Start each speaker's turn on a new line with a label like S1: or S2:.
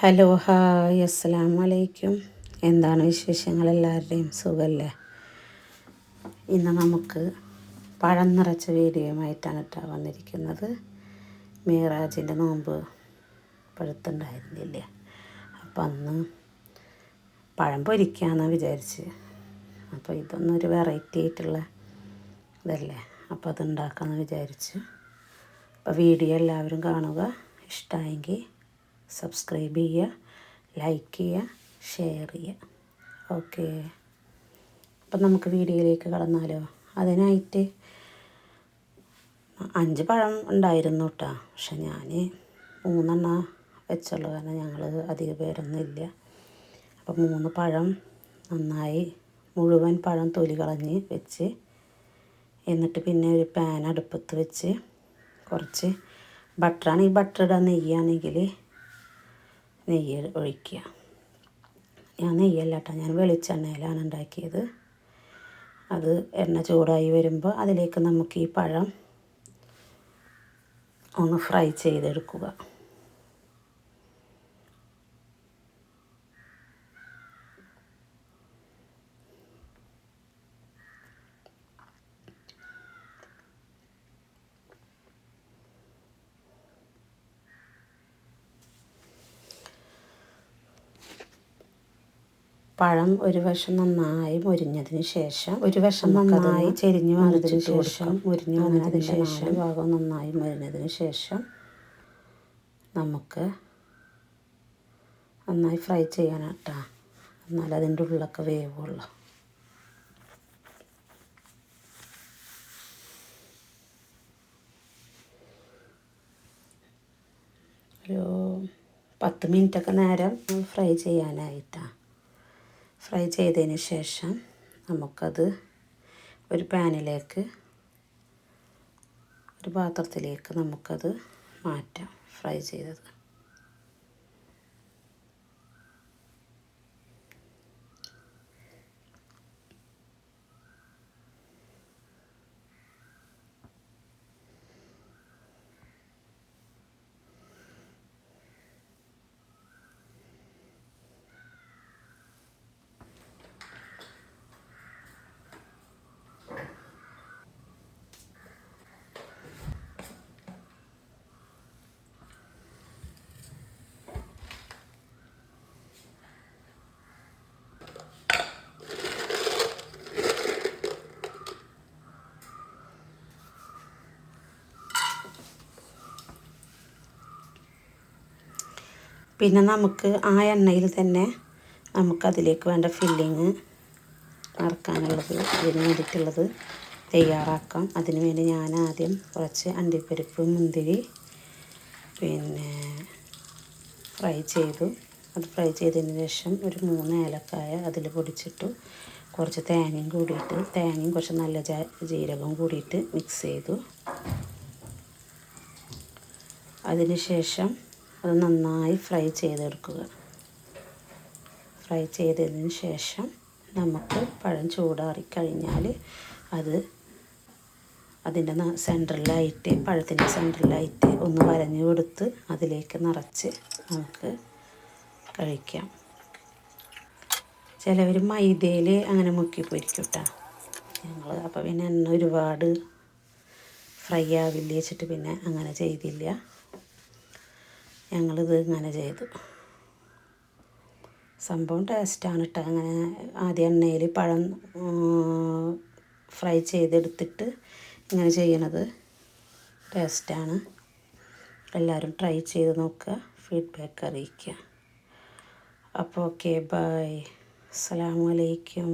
S1: Hello hi അസ്സാം വലൈക്കും എന്താണ് വിശേഷങ്ങൾ എല്ലാവരുടെയും? സുഖമല്ലേ ഇന്ന് നമുക്ക് പഴം നിറച്ച വീഡിയോയുമായിട്ടാണ് കേട്ടോ വന്നിരിക്കുന്നത്. മീറാജിന്റെ നോമ്പ് പഴുത്തുണ്ടായിരുന്നില്ലേ. അപ്പം അന്ന് പഴം പൊരിക്കാമെന്ന് വിചാരിച്ച്. അപ്പോൾ ഇതൊന്നൊരു വെറൈറ്റി ആയിട്ടുള്ള ഇതല്ലേ? അപ്പോൾ അതുണ്ടാക്കാമെന്ന് വിചാരിച്ച്. അപ്പോൾ വീഡിയോ എല്ലാവരും കാണുക. ഇഷ്ടമായെങ്കിൽ സബ്സ്ക്രൈബ് ചെയ്യുക ലൈക്ക് ചെയ്യുക ഷെയർ ചെയ്യുക. ഓക്കെ അപ്പം നമുക്ക് വീഡിയോയിലേക്ക് കടന്നാലോ? അതിനായിട്ട് അഞ്ച് പഴം ഉണ്ടായിരുന്നു കേട്ടോ. പക്ഷെ ഞാൻ മൂന്നെണ്ണ വെച്ചുള്ളൂ. കാരണം ഞങ്ങൾ അധിക പേരൊന്നും ഇല്ല. അപ്പം മൂന്ന് പഴം നന്നായി മുഴുവൻ പഴം തൊലി കളഞ്ഞ് വെച്ച് എന്നിട്ട് പിന്നെ ഒരു പാൻ അടുപ്പത്ത് വെച്ച് കുറച്ച് ബട്ടറാണ് ഈ ബട്ടർ ഇടാൻ നെയ്യാണെങ്കിൽ നെയ്യ് ഒഴിക്കുക. ഞാൻ നെയ്യല്ല കേട്ടോ ഞാൻ വെളിച്ചെണ്ണയിലാണ് ഉണ്ടാക്കിയത്. അത് എണ്ണ ചൂടായി വരുമ്പോൾ അതിലേക്ക് നമുക്ക് ഈ പഴം ഒന്ന് ഫ്രൈ ചെയ്തെടുക്കുക. പഴം ഒരു വശം നന്നായി മുരിഞ്ഞതിന് ശേഷം ഒരു വശം നന്നായി ചെരിഞ്ഞു വന്നതിന് ശേഷം മുരിഞ്ഞു വന്നതിന് ശേഷം ഭാഗം നന്നായി മുരിഞ്ഞതിന് ശേഷം നമുക്ക് നന്നായി ഫ്രൈ ചെയ്യാനാട്ടാ. എന്നാൽ അതിന്റെ ഉള്ളിലൊക്കെ വേവുള്ളൂ. ഒരു പത്ത് മിനിറ്റൊക്കെ നേരം ഫ്രൈ ചെയ്യാനായിട്ടാണ് ഫ്രൈ ചെയ്തതിന് ശേഷം നമുക്കത് ഒരു പാനിലേക്ക് ഒരു പാത്രത്തിലേക്ക് നമുക്കത് മാറ്റാം ഫ്രൈ ചെയ്തത്. പിന്നെ നമുക്ക് ആ എണ്ണയിൽ തന്നെ നമുക്കതിലേക്ക് വേണ്ട ഫില്ലിങ് നടക്കാനുള്ളത് അതിന് വേണ്ടിയിട്ടുള്ളത് തയ്യാറാക്കാം. അതിന് വേണ്ടി ഞാൻ ആദ്യം കുറച്ച് അണ്ടിപ്പരിപ്പ് മുന്തിരി പിന്നെ ഫ്രൈ ചെയ്തു. അത് ഫ്രൈ ചെയ്തതിന് ശേഷം ഒരു മൂന്ന് ഏലക്കായ അതിൽ പൊടിച്ചിട്ടു കുറച്ച് തേങ്ങയും കൂടിയിട്ട് തേങ്ങയും കുറച്ച് നല്ല ജീരകവും കൂടിയിട്ട് മിക്സ് ചെയ്തു. അതിന് ശേഷം അത് നന്നായി ഫ്രൈ ചെയ്തെടുക്കുക. ഫ്രൈ ചെയ്തതിന് ശേഷം നമുക്ക് പഴം ചൂടാറി കഴിഞ്ഞാൽ അത് അതിന്റെ സെന്ററിലായിട്ട് പഴത്തിന്റെ സെന്ററിലായിട്ട് ഒന്ന് വരഞ്ഞു കൊടുത്ത് അതിലേക്ക് നിറച്ച് നമുക്ക് കഴിക്കാം. ചിലവർ മൈദയിൽ അങ്ങനെ മുക്കി പൊരിക്കൂട്ടാ കേട്ടോ ഞങ്ങൾ അപ്പോൾ പിന്നെ എണ്ണ ഒരുപാട് ഫ്രൈ ആവില്ല വെച്ചിട്ട് പിന്നെ അങ്ങനെ ചെയ്തില്ല. ഞങ്ങളിത് ഇങ്ങനെ ചെയ്തു. സംഭവം ടേസ്റ്റാണ് കേട്ടോ അങ്ങനെ ആദ്യം എണ്ണയിൽ പഴം ഫ്രൈ ചെയ്തെടുത്തിട്ട് ഇങ്ങനെ ചെയ്യണത് ടേസ്റ്റാണ്. എല്ലാവരും ട്രൈ ചെയ്ത് നോക്കുക ഫീഡ്ബാക്ക് അറിയിക്കുക. അപ്പോൾ ഓക്കെ ബായ് അസ്സാം വലൈക്കും